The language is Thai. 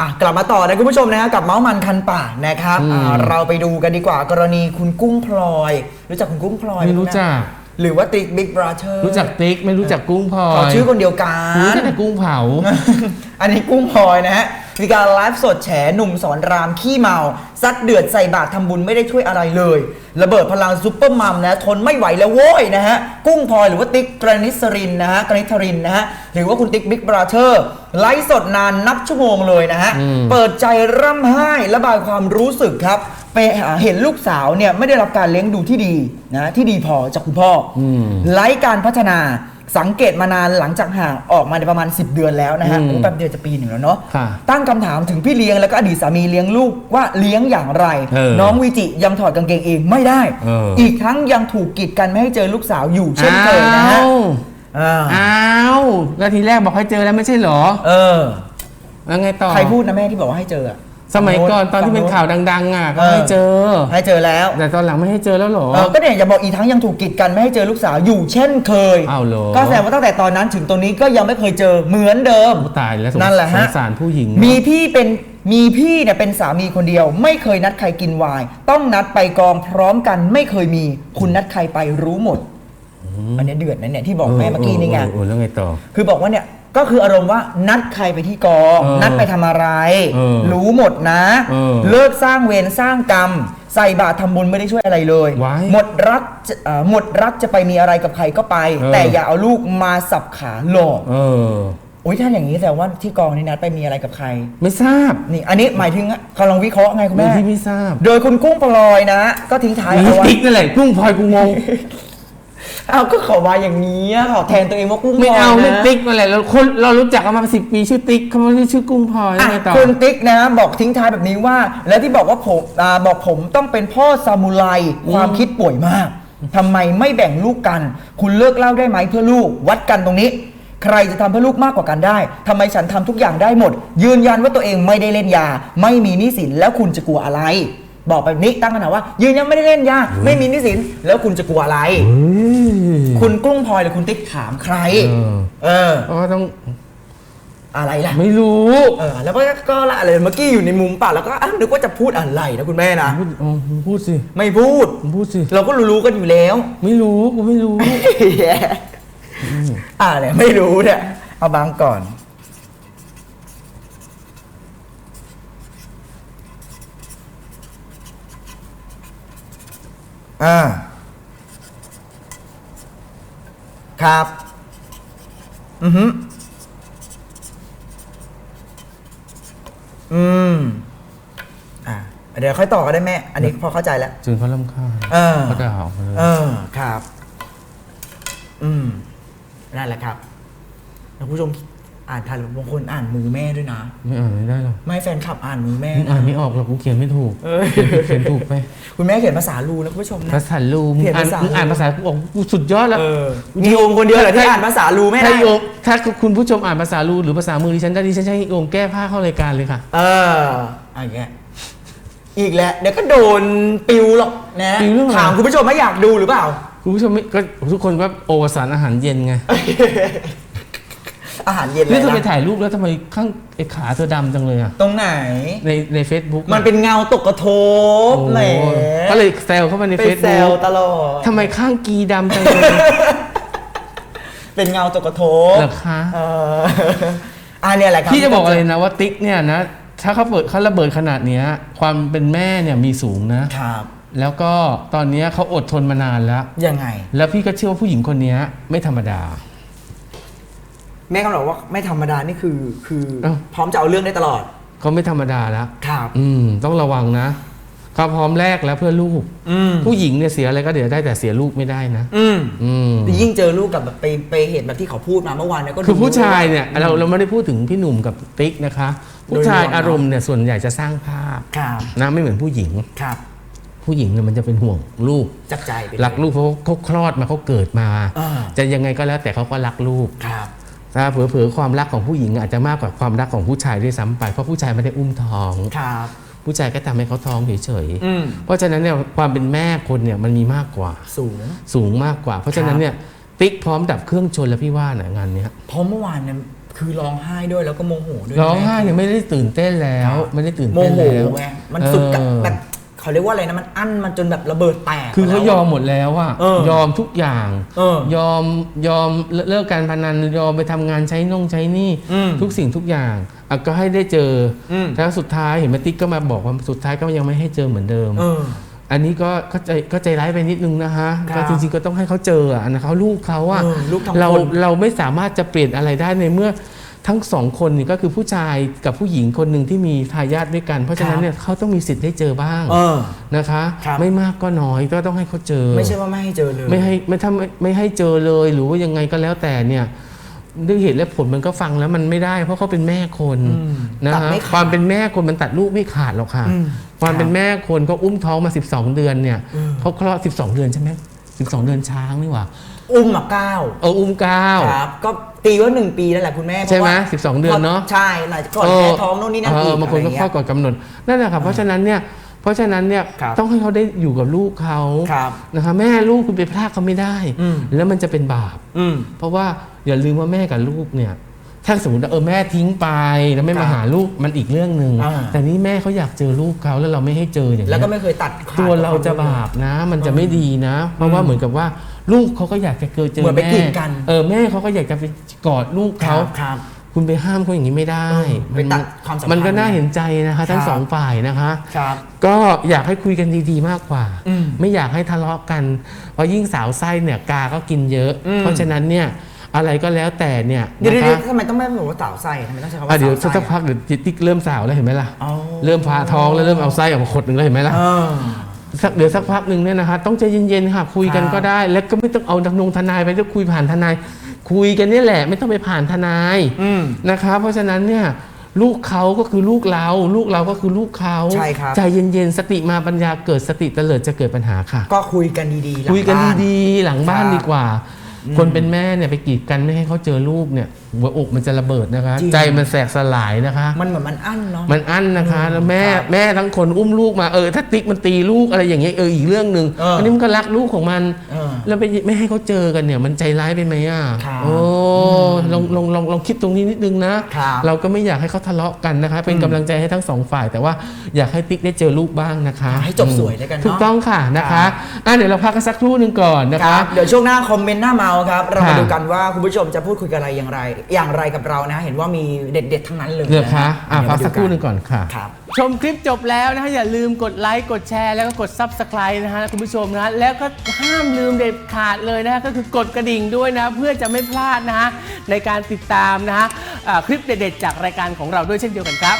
อะกลับมาต่อนะคุณผู้ชมนะฮะกับเมาส์มันคันปากนะครับอืมอ่าเราไปดูกันดีกว่ากรณีคุณกุ้งพลอย รู้จักคุณกุ้งพลอยหไม่รู้จัก หรือว่าติ๊กบิ๊กบราเธอร์รู้จักติ๊กไม่รู้จักกุ้งพลอขอยชื่อคนเดียวกัรู้นจักแต่กุ้งเผา อันนี้กุ้งพลอยนะฮะ มีการไลฟ์สดแฉหนุ่มสอนรามขี้เมาซัดเดือดใส่บาตรทำบุญไม่ได้ช่วยอะไรเลย ระเบิดพลังซุปเปอร์มัมนะทนไม่ไหวแล้วโว้ยนะฮะ กุ้งพลอยหรือว่าติ๊กกรณิสรินนะฮะกรณิธรินนะฮะ หรือว่าคุณติ๊กบิ๊กบราเธอร์ไลฟ์สดนานนับชั่วโมงเลยนะฮะอืมเปิดใจร่ำไห้ระบายความรู้สึกครับไปหาเห็นลูกสาวเนี่ยไม่ได้รับการเลี้ยงดูที่ดีนะที่ดีพอจากคุณพ่ออมไร้การพัฒนา สังเกตมานานหลังจากห่างออกมาในประมาณ 10 เดือนแล้วนะฮะอืมโอ้แป๊บเดียวจะปีหนึ่งแล้วเนาะค่ะตั้งคำถามถึงพี่เลี้ยงแล้วก็อดีตสามีเลี้ยงลูกว่าเลี้ยงอย่างไร เออน้องวิจิยังถอดกางเกงเองไม่ได้ เอออี อีกทั้งยังถูกกีดกันไม่ให้เจอลูกสาวอยู่เช่นเคยนะฮะอ้าวอ่าอ้าวแล้วทีแรกบอกให้เจอแล้วไม่ใช่เหรอเออ แล้วไงต่อใครพูดนะแม่ที่บอกว่าให้เจออะ สมัยก่อนตอนที่เป็นข่าวดัง ๆ อะก็ให้เจอ ให้เจอแล้ว แต่ตอนหลังไม่ให้เจอแล้วเหรอเออก็เนี่ยอย่าบอกอีกทั้งยังถูกกีดกันไม่ให้เจอลูกสาวอยู่เช่นเคยอ้าวเหรอ ก็แสดงว่าตั้งแต่ตอนนั้นถึงตรงนี้ก็ยังไม่เคยเจอเหมือนเดิมโอ้ตายแล้วสงนั่นแหละฮะสงสารผู้หญิง มีพี่เป็นมีพี่เนี่ยเป็นสามีคนเดียว ไม่เคยนัดใครกินไวน์ต้องนัดไปกองพร้อมกันไม่เคยมี คุณนัดใครไปรู้หมด อันเนี้ยเดือดนะเนี่ยที่บอกแม่เมื่อกี้นี่ไงเออแล้วไงต่อ คือบอกว่าเนี่ย ก็คืออารมณ์ว่านัดใครไปที่กอง เออนัดไปทำอะไร เออรู้หมดนะ เออเลิกสร้างเวรสร้างกรรม ใส่บาตรทำบุญไม่ได้ช่วยอะไรเลย ว้ายหมดรักจะเอ่อหมดรักจะไปมีอะไรกับใครก็ไป เออ แต่อย่าเอาลูกมาสับขาหลอกเออโอ้ยถ้าอย่างนี้แสดงว่าที่กองนี่นัดไปมีอะไรกับใคร ไม่ทราบนี่อันนี้หมายถึงกำลังวิเคราะห์ไงคุณไม่แม่ที่ไม่ทราบโดยคุณกุ้งพลอยนะ ก็ทิ้งท้ายเอาไว้ ติ๊กนั่นแหละกุ้งพลอยกูงง เอาก็ขอมาอย่างนี้อะขอแทนตัวเองว่ากุ้งพลไม่อยเอาไม่นะติ๊กนั่นแหละเราคนเรารู้จักกันมาสิบปีชื่อติ๊กเขาไม่ได้ชื่อกุ้งพลอยอะยังไงต่อ คุณติ๊กนะบอกทิ้งท้ายแบบนี้ว่า แล้วที่บอกว่าผมอ่าบอกผมต้องเป็นพ่อซามูไรความคิดป่วยมากทำไมไม่แบ่งลูกกัน คุณเลิกเล่าได้ไหมเพื่อลูกวัดกันตรงนี้ ใครจะทำเพื่อลูกมากกว่ากันได้ทำไมฉันทำทุกอย่างได้หมด ยืนยันว่าตัวเองไม่ได้เล่นยา ไม่มีหนี้สินแล้วคุณจะกลัวอะไร บอกแบบนี้ตั้งคำถามว่า ยืนยันไม่ได้เล่นยาไม่มีหนี้สินแล้วคุณจะกลัวอะไรเฮ้ยคุณกุ้งพลอยหรือคุณติ๊กถามใคร เออเออก็ต้องอะไรล่ะ ไม่รู้เออ แล้วก็ก็ละอะไรเมื่อกี้อยู่ในมุมป่ะแล้วก็อ้าวนึกว่าจะพูดอะไรนะคุณแม่นะ พูดอ๋อมึงพูดสิไม่พูดมึงพูดสิ เราก็รู้ๆกันอยู่แล้ว ไม่รู้กูไม่รู้ อ่าเนี่ยไม่รู้เนี่ยเอาบางก่อน อ่า ครับ อือฮึอืม อ่า เดี๋ยวค่อยต่อก็ได้แม่ อันนี้พอเข้าใจแล้ว จนเขาลำคาญเออ เขาด่าออกมาเลย เออ ครับ อืม นั่นแหละครับแล้วผู้ชม อ่านทันบางคนอ่านมือแม่ด้วยนะ ไม่อ่านไม่ได้หรอกไม่ให้แฟนคลับอ่านมือแม่มึงอ่านไม่ออกหรอกกูเขียนไม่ถูกเออเขียนถูกไปคุณแม่เขียนภาษาลูนะคุณผู้ชมนะ ภาษาลูมึงเขียนอ่านภาษา มึงอ่านภาษากูออกกูสุดยอดแล้ว เออมีโอมคนเดียวเหรอที่อ่านภาษาลูไม่ถ้าได้โยมถ้าคุณผู้ชมอ่านภาษาลูหรือภาษามือดิฉันได้ดิฉันจะให้โยมแก้ผ้าเข้ารายการเลยค่ะเอออะอย่างเงี้ยอีกแล้วเดี๋ยวก็โดนปิวหรอกนะปิวเรื่องอะไรถามคุณผู้ชมว่าอยากดูหรือเปล่า คุณผู้ชมไม่ก็ทุกคนว่าโอวสารอาหารเย็นไง อาหารเย็นเลนี่ยเธอไปนะถ่ายรูปแล้วทำไมข้างไอ้ขาเธอดำจังเลยอะ ตรงไหน ในในเฟซบุ๊กมันเป็นเงาตกกระทบแหมก็เลยแซวเข้ามาในไปเฟซแซบุ๊วกตลอดทำไมข้างกีดำจังเลย เป็นเงาตกกระทบเหรอคะ เอออันนี้แหละครับพี่จะบอกอะไรนะว่าติ๊กเนี่ยนะ ถ้าเขาเปิดเขาระเบิดขนาดเนี้ย ความเป็นแม่เนี่ยมีสูงนะ ครับ แล้วก็ตอนเนี้ยเขาอดทนมานานแล้ว ยังไง แล้วพี่ก็เชื่อว่าผู้หญิงคนเนี้ยไม่ธรรมดา แม่ก็บอกว่าไม่ธรรมดานี่คือ คือเอ้า พร้อมจะเอาเรื่องได้ตลอดเขาไม่ธรรมดาแล้วครับ อืม ต้องระวังนะเขาพร้อมแลกแล้วเพื่อลูก อืมผู้หญิงเนี่ยเสียอะไรก็เดี๋ยวได้แต่เสียลูกไม่ได้นะ อืมอืม แต่ยิ่งเจอลูกกับแบบไปไปเห็นแบบที่เขาพูดมาเมื่อวานเนี่ยก็ดู คือผู้ชายเนี่ยอืมเราเราไม่ได้พูดถึงพี่หนุ่มกับติ๊กนะคะ ผู้ชายโดยรวมอารมณ์เนี่ยส่วนใหญ่จะสร้างภาพครับนะไม่เหมือนผู้หญิง ครับผู้หญิงเนี่ยมันจะเป็นห่วงลูก จักใจไปเย รักลูกเพราะเขาคลอดมาเขาเกิดมา อ่า จะยังไงก็แล้วแต่เขาก็รักลูก ครับ ถ้าเผลอๆความรักของผู้หญิงอาจจะมากกว่าความรักของผู้ชายด้วยซ้ำไปเพราะผู้ชายไม่ได้อุ้มท้อง ครับ ผู้ชายก็ทำให้เขาท้องเฉยอืม ๆเพราะฉะนั้นเนี่ยความเป็นแม่คนเนี่ยมันมีมากกว่าสูง สูงมากกว่า เพราะฉะนั้นเนี่ยติ๊กพร้อมดับเครื่องชนแล้วพี่ว่านะงานเนี้ย เพราะเมื่อวานเนี่ยคือร้องไห้ด้วยแล้วก็โมโหด้วยร้องไห้แม่เนี่ยไม่ได้ตื่นเต้นแล้ว ไม่ได้ตื่นโมเต้นโหแล้วไงมันสุดกับเออ แบบ เขาเรียกว่าอะไรนะมันอั้นมันจนแบบระเบิดแตกคือเขาแล้วยอมหมดแล้วอะเออยอมทุกอย่างเออยอมยอมเลิกการพนันยอมไปทำงานใช้นงใช้หนี่อืมทุกสิ่งทุกอย่างอะก็ให้ได้เจออม แล้วสุดท้ายเห็นแมติ๊กก็มาบอกว่าสุดท้ายก็ยังไม่ให้เจอเหมือนเดิม เออ อันนี้ก็ก็ใจก็ใจร้ายไปนิดนึงนะฮะครับก็จริงๆก็ต้องให้เขาเจออะนะเขาลูกเขาอะเออลูกทั้งเราคนเราไม่สามารถจะเปลี่ยนอะไรได้ในเมื่อ ทั้งสองคนนี่ก็คือผู้ชายกับผู้หญิงคนหนึ่งที่มีทายาทด้วยกัน เพราะฉะนั้นเนี่ยเขาต้องมีสิทธิ์ได้เจอบ้างเออ นะคะ ครับ ไม่มากก็น้อยก็ต้องให้เขาเจอ ไม่ใช่ว่าไม่ให้เจอเลย ไม่ให้ไม่ถ้าไม่ไม่ให้เจอเลยหรือว่ายังไงก็แล้วแต่เนี่ยด้วยเหตุและผลมันก็ฟังแล้วมันไม่ได้ เพราะเขาเป็นแม่คนอืมนะตัดฮะไม่ขาดความเป็นแม่คนมันตัดลูกไม่ขาดหรอกค่ะ อืมความเป็นครับแม่คนก็อุ้มท้องมา 12 เดือนเนี่ยอืมเขาคลอด12 เดือนใช่ไหม12 เดือนช้างนี่หว่า อุ้มมาเก้าเอออุ้มเก้าครับ ก็ ตีว่าหนึ่งปีนั่นแหละคุณแม่ใช่ไหมพราะว่า12เดือนเนอะใช่หลังจากก่อนแพ้ท้องโน่นนี่นั่นอีกเบางคนก็ะไรคลอเงี้ดยก่อนกำหนดนั่นแหละครับเพราะฉะนั้นเนี่ยเพราะฉะนั้นเนี่ยครับต้องให้เขาได้อยู่กับลูกเขาครับนะคะแม่ลูกคุณไปพลากเขาไม่ได้อืมแล้วมันจะเป็นบาปอืมเพราะว่าอย่าลืมว่าแม่กับลูกเนี่ย ถ้าสมมติว่าเออแม่ทิ้งไปแล้วไม่มาครับหาลูกมันอีกเรื่องหนึ่งอ่า แต่นี่แม่เขาอยากเจอลูกเขาแล้วเราไม่ให้เจออย่างแล้วนี้ยก็ไม่เคยตัดขาดตัวเราจะบาปนะ มันจะไม่ดีนะ เพราะว่าเหมือนกับว่าลูกเขาก็อยากจะเจอเจอเหมือนไปแม่กีดกัน เออแม่เขาก็อยากจะไปกอดลูกครัเขา บครับ คุณไปห้ามเขาอย่างนี้ไม่ได้เออไปตัดความสัมพันธ์มันก็น่าเห็นใจนะคะ ทั้งครับ สองฝ่ายนะคะ ครับ ก็อยากให้คุยกันดีๆมากกว่า อืมไม่อยากให้ทะเลาะกัน เพราะยิ่งสาวไส้เนี่ยกาก็กินเยอะ อืมเพราะฉะนั้นเนี่ย อะไรก็แล้วแต่เนี่ยเดี๋ยวนะเดี๋ยวคะ ทำไมต้องไม่บอกว่าสาวไส้ทำไมต้องใช้คำอะว่าเดี๋ยวสาวไส้สักพักเดี๋ยวติ๊กเริ่มสาวแล้วเห็นไหมล่ะ อ๋อเริ่มพาท้องแล้วเริ่มเอาไส้ออกมาขดหนึ่งแล้วเห็นไหมล่ะเออ สักเดี๋ยวสักพักหนึ่งเนี่ยนะคะต้องใจเย็นๆค่ะ คุยกันครับก็ได้ แล้วก็ไม่ต้องเอาทนงทนายไปจะคุยผ่านทนาย คุยกันเนี่ยแหละไม่ต้องไปผ่านทนายอืมนะคะ เพราะฉะนั้นเนี่ยลูกเขาก็คือลูกเรา ลูกเราก็คือลูกเขาใช่ครับ ใจเย็นๆสติมาปัญญาเกิดสติเตลิดจะเกิดปัญหาค่ะ ก็คุยกันดีๆหลังคุยกันบ้า ดีๆหลังบ้านครับ ดีกว่า คนเป็นแม่เนี่ยไปกีดกันไม่ให้เขาเจอลูกเนี่ย หัวอกมันจะระเบิดนะคะ จริง ใจมันแสกสลายนะคะ มันเหมือนมันอั้นเนาะ มันอั้นนะคะอืมแล้วแม่ครับแม่ทั้งคนอุ้มลูกมาเออถ้าติ๊กมันตีลูกอะไรอย่างเงี้ยเอออีกเรื่องหนึ่งเอออันนี้มันก็รักลูกของมัน เออแล้วไปไม่ให้เขาเจอกันเนี่ย มันใจร้ายไปไหมอะครับโอ้ลองลองลองลองคิดตรงนี้นิดนึงนะ ครับเราก็ไม่อยากให้เขาทะเลาะกันนะคะ เป็นกำลังใจให้ทั้งสองฝ่าย แต่ว่าอยากให้ติ๊กได้เจอลูกบ้างนะคะให้จบสวยแล้วกันเนอะ ถูกต้องค่ะนะครัคะบอะเดี๋ยวเราพักกันสักครู่หนึ่งก่อนนะคคะรับเดี๋ยวช่วงหน้าคอมเมนต์หน้าเมาครับ เรามาค่ะ ดูกันว่าคุณผู้ชมจะพูดคุยกันอะไรอย่างไรอย่างไรกับเรานะ เห็นว่ามีเด็ดๆทั้งนั้นเลยเหลือคะอะเดี๋ยวพักมาดูสักครู่หนึ่งก่อนค่ะ ครับ ชมคลิปจบแล้วนะฮะอย่าลืมกดไลค์กดแชร์แล้วก็กด Subscribe นะฮะคุณผู้ชมนะฮะแล้วก็ห้ามลืมเด็ดขาดเลยนะฮะก็คือกดกระดิ่งด้วยนะ เพื่อจะไม่พลาดนะฮะในการติดตามนะฮะอ่าคลิปเด็ดๆจากรายการของเราด้วยเช่นเดียวกันครับ